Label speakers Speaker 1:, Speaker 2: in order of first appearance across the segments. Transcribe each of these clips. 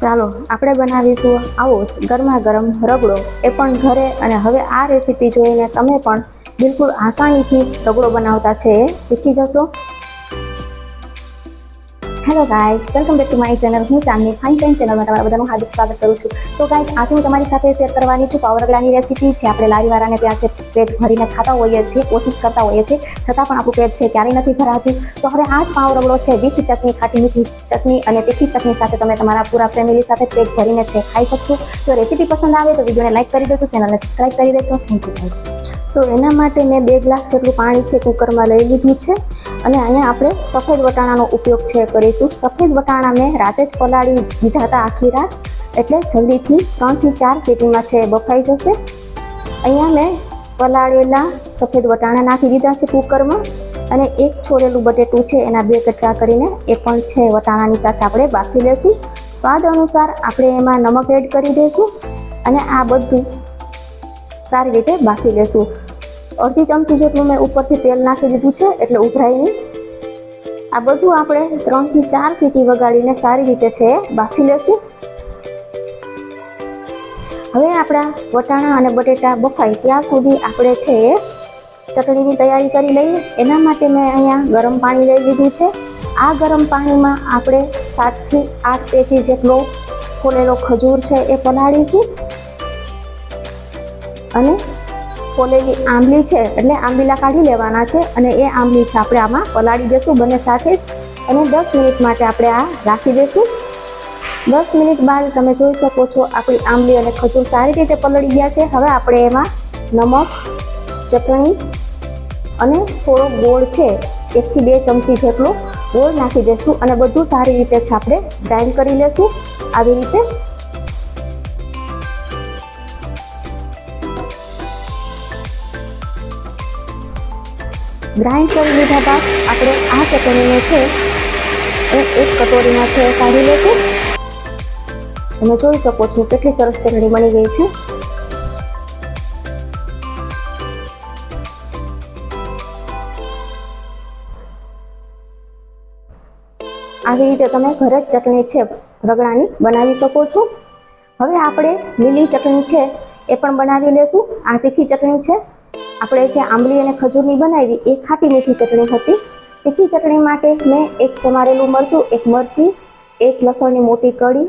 Speaker 1: ચાલો, આપણે બનાવીશું આવો ગરમા ગરમ રગડો. એ પણ ઘરે અને હવે આ રેસીપી જોઈને તમે પણ બિલકુલ આસાનીથી રગડો બનાવતા છે. એ શીખી જશો? Hello guys welcome back to my channel હું ચાંદની ફાઇન ફાઇન ચેનલમાં તમારા બધાનું હાર્દિક સ્વાગત કરું છું. સો ગાઈઝ આજે હું તમારી સાથે શેર કરવાની છું પાવરગડાની રેસીપી જે આપણે લારીવાળાને ત્યાં છે પેટ ભરીને ખાતા હોઈએ છીએ, કોશિશ કરતા હોઈએ છીએ. છતાં પણ આપણું પેટ છે, ક્યારેય નથી ભરાતું. તો હવે આ જ પાવ રગડો છે, વિથ ચટણી, ખાટી મીઠી ચટણી અને તીખી ચટણી સાથે તમે તમારા પૂરા ફેમિલી સાથે પેટ ભરીને છે, ખાઈ શકશો. જો રેસીપી પસંદ આવે તો વિડીયોને લાઈક કરી દેજો, ચેનલને સબસ્ક્રાઈબ કરી દેજો. થેન્ક યુ ગાઈઝ સો એના માટે મેં બે ગ્લાસ જેટલું પાણી છે, કુકરમાં લઈ લીધું છે. અને અહીંયા આપણે સફેદ વટાણાનો ઉપયોગ છે, કરીશું. સફેદ વટાણા મેં રાતે જ પલાળી દીધા હતા આખી રાત. એટલે જલ્દીથી ત્રણથી ચાર સીટીમાં છે, બફાઈ જશે. અહીંયા મેં પલાળેલા સફેદ વટાણા નાખી દીધા છે કુકરમાં અને એક છોરેલું બટેટું છે એના બે કટકા કરીને એ પણ છે વટાણાની સાથે આપણે બાફી લેશું. સ્વાદ અનુસાર આપણે એમાં નમક એડ કરી દઈશું અને આ બધું સારી રીતે બાફી લેશું. અડધી ચમચી જેટલું મેં ઉપરથી તેલ નાખી દીધું છે એટલે ઉભરાય નહીં. આ બધું આપણે ત્રણથી ચાર સીટી વગાડીને સારી રીતે છે બાફી લેશું. હવે આપણા વટાણા અને બટેટા બફાય ત્યાં સુધી આપણે છે ચટણીની તૈયારી કરી લઈએ. એના માટે મેં અહીંયા ગરમ પાણી લઈ લીધું છે. આ ગરમ પાણીમાં આપણે સાતથી આઠ પેચી જેટલો ફોલેલો ખજૂર છે એ પલાળીશું. અને ફોલેલી આંબલી છે, એટલે આંબીલા કાઢી લેવાના છે અને એ આંબલી છે આપણે આમાં પલાળી દેશું, બંને સાથે જ. અને દસ મિનિટ માટે આપણે આ રાખી દેશું. દસ મિનિટ બાદ તમે જોઈ શકો છો આપણી આંબલી અને ખજૂર સારી રીતે પલળી ગયા છે. હવે આપણે એમાં નમક, ચટણી અને થોડો ગોળ છે. એકથી બે ચમચી જેટલો ગોળ નાખી દેશું અને બધું સારી રીતે છે આપણે ગ્રાઇન્ડ કરી લેશું. આવી રીતે ગ્રાઇન્ડ કરી લીધા બાદ આપણે આ ચટણીને છે એ એક કટોરીમાં છે કાઢી લેશું. તમે જોઈ શકો છો કેટલી સરસ ચટણી બની ગઈ છે. આવી રીતે તમે ઘરે જ ચટણી છે રગડાની બનાવી શકો છો. હવે આપણે લીલી ચટણી છે એ પણ બનાવી લેશું. આ તીખી ચટણી છે. આપણે જે આંબલી અને ખજૂરની બનાવી એ ખાટી મીઠી ચટણી હતી. તીખી ચટણી માટે મેં એક સમારેલું મરચું, એક મરચી, એક લસણની મોટી કળી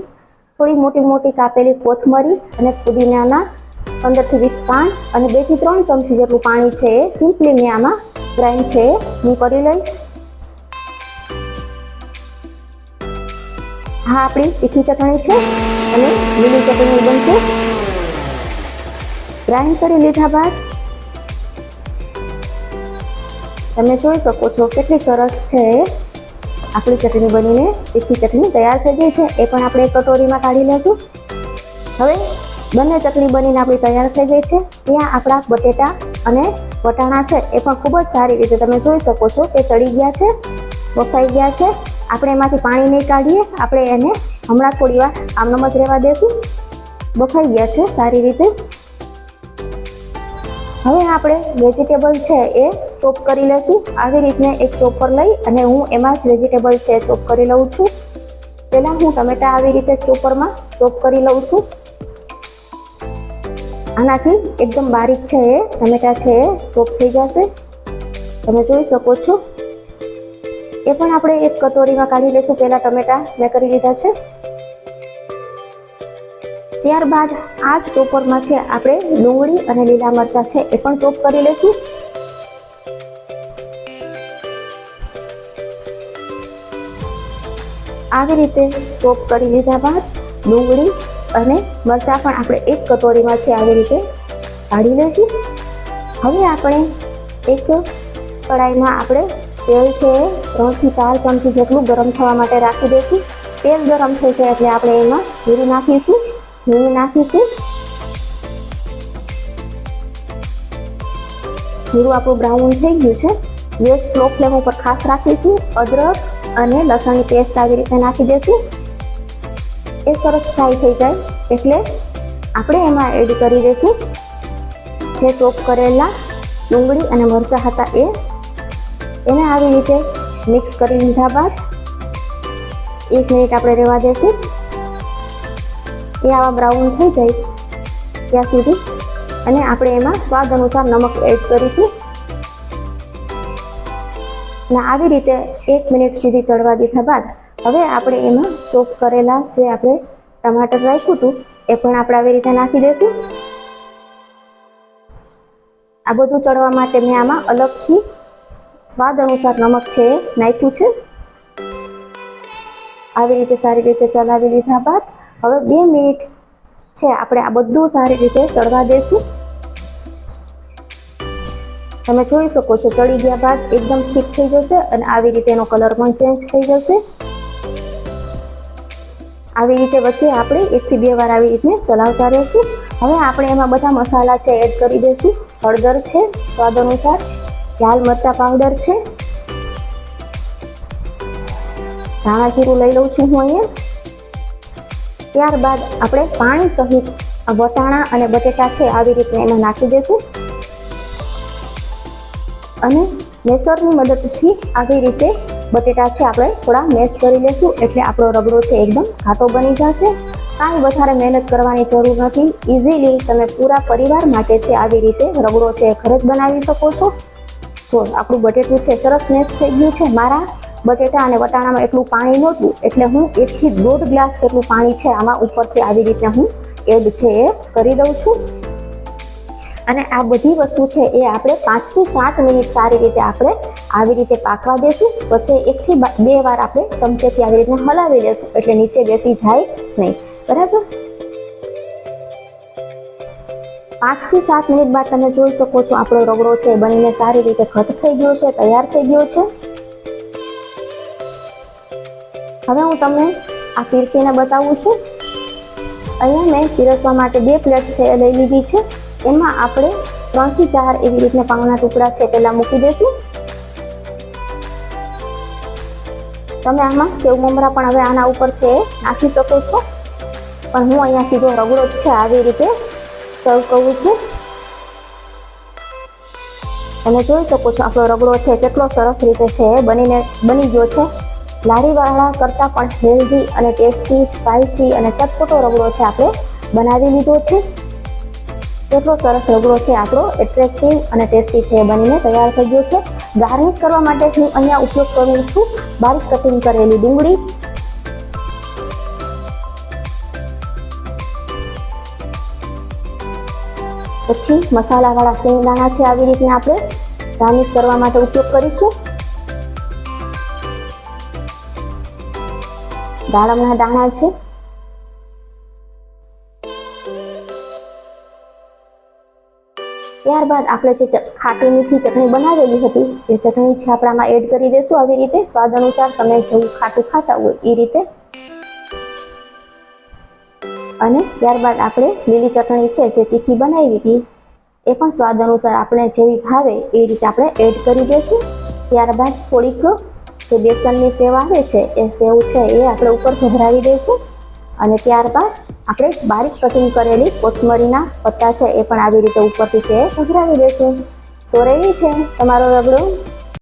Speaker 1: થોડી મોટી મોટી કાપેલી કોથમરી અને ફુદીનાના પંદરથી વીસ પાન અને બેથી ત્રણ ચમચી જેટલું પાણી છે એ સિમ્પલી મેં ગ્રાઇન્ડ છે એ. હું કરી લઈશ. હા, આપણી તીખી ચટણી છે અને લીલી ચટણી બનશે. ગ્રાઇન્ડ કરી લીધા બાદ તમે જોઈ શકો છો કેટલી સરસ છે આપણી ચટણી બનીને તીખી ચટણી તૈયાર થઈ ગઈ છે. એ પણ આપણે કટોરીમાં કાઢી લેશું. હવે બંને ચટણી બનીને આપણી તૈયાર થઈ ગઈ છે. ત્યાં આપણા બટેટા અને વટાણા છે. એ પણ ખૂબ જ સારી રીતે તમે જોઈ શકો છો કે ચડી ગયા છે, બફાઈ ગયા છે. આપણે એમાંથી પાણી નહીં કાઢીએ. આપણે એને હમણાં થોડી વાર આમનામ જ રહેવા દેશું. બફાઈ ગયા છે સારી રીતે. હવે આપણે વેજીટેબલ છે એ ચોપ કરી લેશું. આવી રીતને એક ચોપર લઈ અને હું એમાં જ વેજીટેબલ છે ચોપ કરી લઉં છું. પહેલાં હું ટમેટા આવી રીતે ચોપરમાં ચોપ કરી લઉં છું. આનાથી એકદમ બારીક છે એ, ટમેટા છે એ ચોપ થઈ જશે. તમે જોઈ શકો છો. એ પણ આપણે એક કટોરીમાં કાઢી લેશું. પહેલાં ટમેટા મેં કરી લીધા છે. ત્યારબાદ આ જ ચોપરમાં છે આપણે ડુંગળી અને લીલા મરચાં છે એ પણ ચોપ કરી લેશું. આવી રીતે ચોપ કરી લીધા બાદ ડુંગળી અને મરચાં પણ આપણે એક કટોરીમાં છે આવી રીતે કાઢી લઈશું હવે આપણે એક કડાઈમાં આપણે તેલ છે ત્રણથી ચાર ચમચી જેટલું ગરમ થવા માટે રાખી દઈશું. તેલ ગરમ છે એટલે આપણે એમાં જીરું નાખીશું, હિંગ નાખીશું. જીરું આપણું બ્રાઉન થઈ ગયું છે. ગેસ સ્લો ફ્લેમ ઉપર ખાસ રાખીશું. અદરક અને લસણની પેસ્ટ આવી રીતે નાખી દઈશું એ સરસ ફ્રાય થઈ જાય. એટલે આપણે એમાં એડ કરી દઈશું જે ચોપ કરેલા ડુંગળી અને મરચાં હતા એ. એને આવી રીતે મિક્સ કરી લીધા બાદ એક મિનિટ આપણે રહેવા દઈશું એ આવા બ્રાઉન થઈ જાય ત્યાં સુધી. અને આપણે એમાં સ્વાદ અનુસાર નમક એડ કરીશું. અને આવી રીતે એક મિનિટ સુધી ચડવા દીધા બાદ હવે આપણે એમાં ચોપ કરેલા જે આપણે ટમાટર રાખ્યું હતું, એ પણ આપણે આવી રીતે નાખી દઈશું. આ બધું ચડવા માટે મેં આમાં અલગથી સ્વાદ અનુસાર નમક છે એ નાખ્યું છે. આવી રીતે સારી રીતે ચલાવી લીધા બાદ હવે બે મિનિટ છે, આપણે આ બધું સારી રીતે ચડવા દેશું તમે જોઈ શકો છો, ચડી ગયા બાદ એકદમ ઠીક થઈ જશે અને આવી રીતે એનો કલર પણ ચેન્જ થઈ જશે. આવી રીતે વચ્ચે આપણે એકથી બે વાર આવી રીતે ચલાવતા રહીશું. હવે આપણે એમાં બધા મસાલા છે એડ કરી દઈશું. હળદર છે, સ્વાદ અનુસાર. લાલ મરચા પાવડર છે. ધાણા જીરું લઈ લઉં છું હું અહીંયા. ત્યારબાદ આપણે પાણી સહિત વટાણા અને બટેટા છે, આવી રીતે એમાં નાખી દઈશું. અને મેસરની મદદથી આવી રીતે બટેટા છે આપણે થોડા મેશ કરી લેશું એટલે આપણો રગડો છે એકદમ ઘાટો બની જશે. કાંઈ વધારે મહેનત કરવાની જરૂર નથી. ઇઝીલી તમે પૂરા પરિવાર માટે છે આવી રીતે રગડો છે ઘરે જ બનાવી શકો છો. જો આપણું બટેટું છે સરસ મેશ થઈ ગયું છે મારા બટેટા અને વટાણામાં એટલું પાણી નહોતું એટલે હું એકથી દોઢ ગ્લાસ જેટલું પાણી છે આમાં ઉપરથી આવી રીતે હું એડ છે એ કરી દઉં છું. અને આ બધી વસ્તુ છે એ આપણે પાંચથી સાત મિનિટ સારી રીતે આપણે આવી રીતે પાકવા દેશું. વચ્ચે એકથી બા- વાર આપણે ચમચેથી આવી રીતે હલાવી દેશું એટલે નીચે બેસી જાય નહીં. બરાબર? પાંચથી સાત મિનિટ બાદ તમે જોઈ શકો છો આપણો રગડો છે બનીને સારી રીતે ઘટ થઈ ગયો છે, તૈયાર થઈ ગયો છે. હવે હું તમને આ પીરસીને બતાવું છું. અહીંયા મેં પીરસવા માટે બે પ્લેટ છે એ લઈ લીધી છે. એમાં આપણે ત્રણથી ચાર એવી રીતના પાંગના ટુકડા છે, પહેલાં મૂકી દઈશું. તમે આમાં સેવ મમરા પણ હવે આના ઉપર છે, નાખી શકો છો. પણ હું અહીંયા સીધો રગડો જ છે, આવી રીતે સર્વ કરું છું. તમે જોઈ શકો છો, આપણો રગડો છે, કેટલો સરસ રીતે છે, બનીને, બની ગયો છે. લારીવાળા કરતાં પણ હેલ્ધી અને ટેસ્ટી સ્પાઇસી અને ચટપટો રગડો છે, આપણે બનાવી લીધો છે. કેટલો સરસ રગડો છે આપણો એટ્રેક્ટિવ અને ટેસ્ટી છે એ બનીને તૈયાર થઈ ગયો છે. ગાર્નિશ કરવા માટે હું અહીંયા ઉપયોગ કરું છું બારીક કટિંગ કરેલી ડુંગળી. પછી મસાલાવાળા શેંગદાણા છે આવી રીતના આપણે ગાર્નિશ કરવા માટે ઉપયોગ કરીશું. દાડમના દાણા છે. ત્યારબાદ આપણે જે ખાટી મીઠી ચટણી બનાવેલી હતી, એ ચટણી છે આપણામાં એડ કરી દઈશું આવી રીતે. સ્વાદ અનુસાર તમે જેવું ખાટું ખાતા હોય એ રીતે. અને ત્યારબાદ આપણે લીલી ચટણી છે જે તીખી બનાવી હતી, એ પણ સ્વાદ અનુસાર આપણે જેવી ભાવે એ રીતે આપણે એડ કરી દઈશું ત્યારબાદ થોડીક જે બેસનની સેવ આવે છે, એ સેવ છે એ આપણે ઉપર ભભરાવી દઈશું અને ત્યારબાદ આપણે બારીક કટિંગ કરેલી કોથમરીના પત્તા છે એ પણ આવી રીતે ઉપરથી છે એ દેશું. સોરેલી છે, તમારો રગડો.